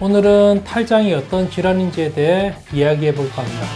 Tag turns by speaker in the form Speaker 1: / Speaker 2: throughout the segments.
Speaker 1: 오늘은 탈장이 어떤 질환인지에 대해 이야기해 볼까 합니다.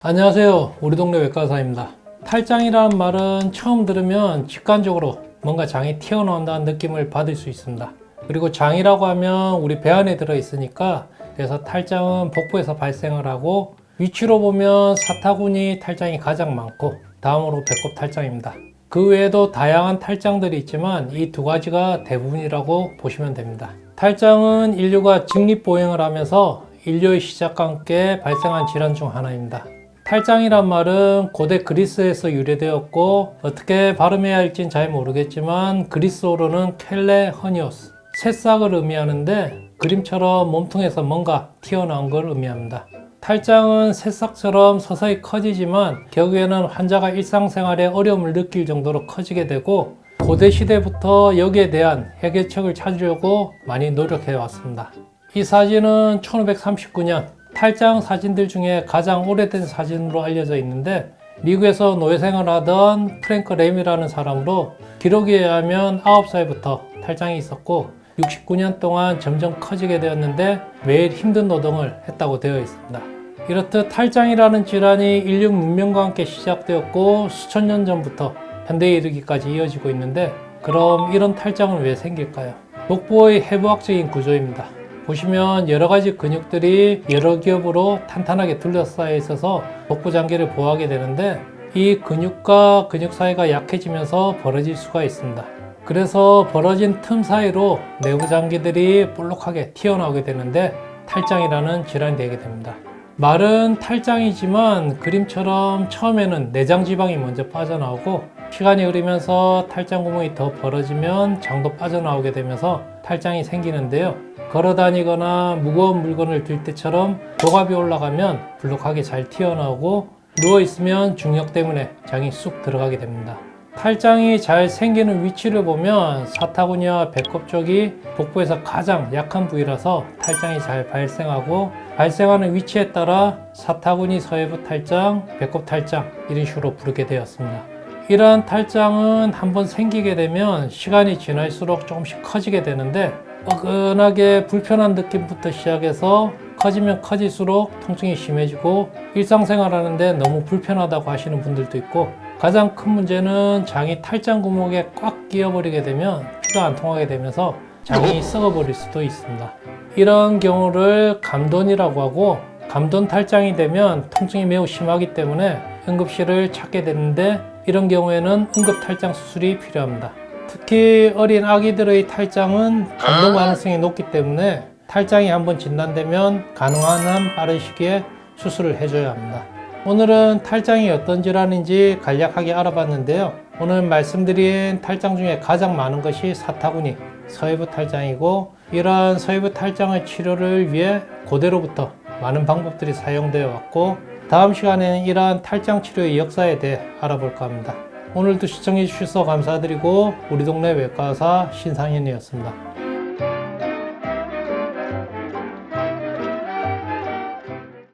Speaker 1: 안녕하세요. 우리 동네 외과사입니다. 탈장이라는 말은 처음 들으면 직관적으로 뭔가 장이 튀어나온다는 느낌을 받을 수 있습니다. 그리고 장이라고 하면 우리 배 안에 들어 있으니까 그래서 탈장은 복부에서 발생을 하고 위치로 보면 사타구니 탈장이 가장 많고 다음으로 배꼽 탈장입니다. 그 외에도 다양한 탈장들이 있지만 이 두 가지가 대부분이라고 보시면 됩니다. 탈장은 인류가 직립보행을 하면서 인류의 시작과 함께 발생한 질환 중 하나입니다. 탈장이란 말은 고대 그리스에서 유래되었고 어떻게 발음해야 할진 잘 모르겠지만 그리스어로는 켈레 허니오스 새싹을 의미하는데 그림처럼 몸통에서 뭔가 튀어나온 걸 의미합니다. 탈장은 새싹처럼 서서히 커지지만 결국에는 환자가 일상생활에 어려움을 느낄 정도로 커지게 되고 고대 시대부터 여기에 대한 해결책을 찾으려고 많이 노력해 왔습니다. 이 사진은 1539년 탈장 사진들 중에 가장 오래된 사진으로 알려져 있는데 미국에서 노예생활 하던 프랭크 램이라는 사람으로 기록에 의하면 9살부터 탈장이 있었고 69년 동안 점점 커지게 되었는데 매일 힘든 노동을 했다고 되어 있습니다. 이렇듯 탈장이라는 질환이 인류 문명과 함께 시작되었고 수천 년 전부터 현대에 이르기까지 이어지고 있는데 그럼 이런 탈장은 왜 생길까요? 복부의 해부학적인 구조입니다. 보시면 여러 가지 근육들이 여러 겹으로 탄탄하게 둘러싸여 있어서 복부 장기를 보호하게 되는데 이 근육과 근육 사이가 약해지면서 벌어질 수가 있습니다. 그래서 벌어진 틈 사이로 내부 장기들이 볼록하게 튀어나오게 되는데 탈장이라는 질환이 되게 됩니다. 말은 탈장이지만 그림처럼 처음에는 내장 지방이 먼저 빠져나오고 시간이 흐르면서 탈장 구멍이 더 벌어지면 장도 빠져나오게 되면서 탈장이 생기는데요. 걸어 다니거나 무거운 물건을 들 때처럼 도갑이 올라가면 불룩하게 잘 튀어나오고 누워 있으면 중력 때문에 장이 쑥 들어가게 됩니다. 탈장이 잘 생기는 위치를 보면 사타구니와 배꼽 쪽이 복부에서 가장 약한 부위라서 탈장이 잘 발생하고 발생하는 위치에 따라 사타구니 서해부 탈장, 배꼽 탈장 이런 식으로 부르게 되었습니다. 이러한 탈장은 한번 생기게 되면 시간이 지날수록 조금씩 커지게 되는데 뻐근하게 불편한 느낌부터 시작해서 커지면 커질수록 통증이 심해지고 일상생활 하는데 너무 불편하다고 하시는 분들도 있고 가장 큰 문제는 장이 탈장 구멍에 꽉 끼어버리게 되면 피가 안 통하게 되면서 장이 썩어버릴 수도 있습니다. 이런 경우를 감돈이라고 하고 감돈 탈장이 되면 통증이 매우 심하기 때문에 응급실을 찾게 되는데 이런 경우에는 응급 탈장 수술이 필요합니다. 특히 어린 아기들의 탈장은 감동 가능성이 높기 때문에 탈장이 한번 진단되면 가능한 한 빠른 시기에 수술을 해줘야 합니다. 오늘은 탈장이 어떤 질환인지 간략하게 알아봤는데요. 오늘 말씀드린 탈장 중에 가장 많은 것이 사타구니, 서해부 탈장이고 이러한 서해부 탈장의 치료를 위해 고대로부터 많은 방법들이 사용되어 왔고 다음 시간에는 이러한 탈장 치료의 역사에 대해 알아볼까 합니다. 오늘도 시청해 주셔서 감사드리고 우리 동네 외과의사 신상현이었습니다.